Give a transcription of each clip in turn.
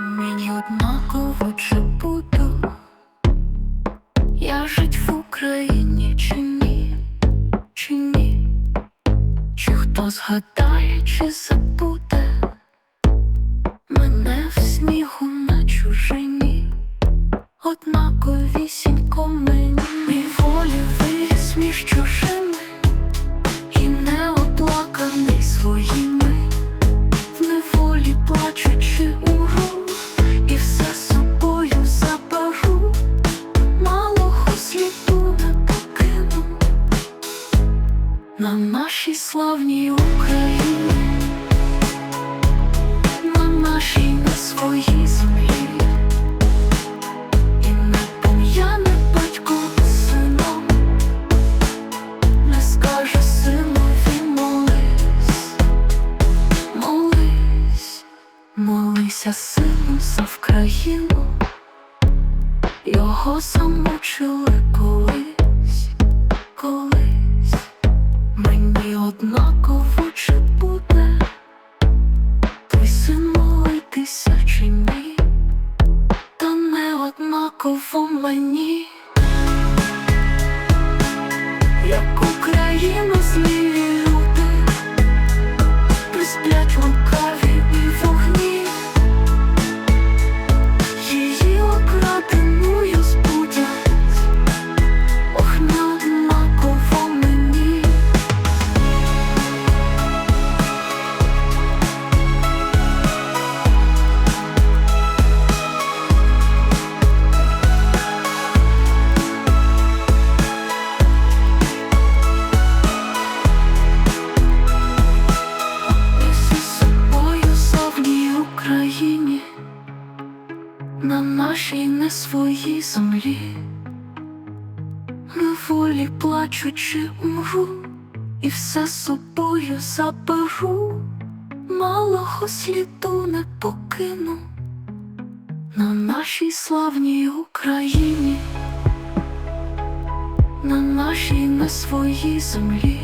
Мені однаково чи буду я жить в Україні чи ні, чи ні, чи хто згадає, чи забуде мене в снігу на чужині, однаковісінько мені. Мій волі виріс між на нашій славній Україні, на нашій на своїй землі, і не пом'яне батько сином, не скаже синові молись, молись, молися, сину, за Вкраїну, його замучили однаково мені. Нашій не своїй землі, на волі плачучи умру, і все собою заберу, малого сліду не покину на нашій славній Україні, на нашій не своїй землі.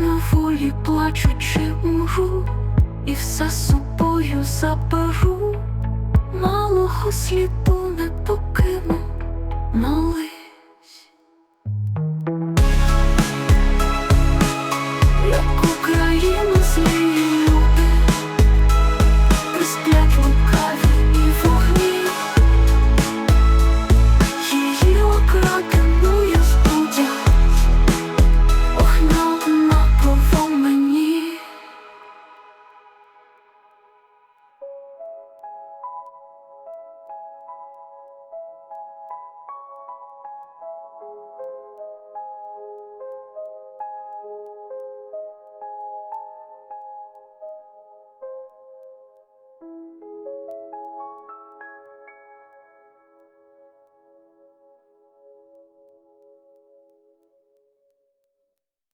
На волі плачучи умру, і все собою заберу, малого сліду не покину.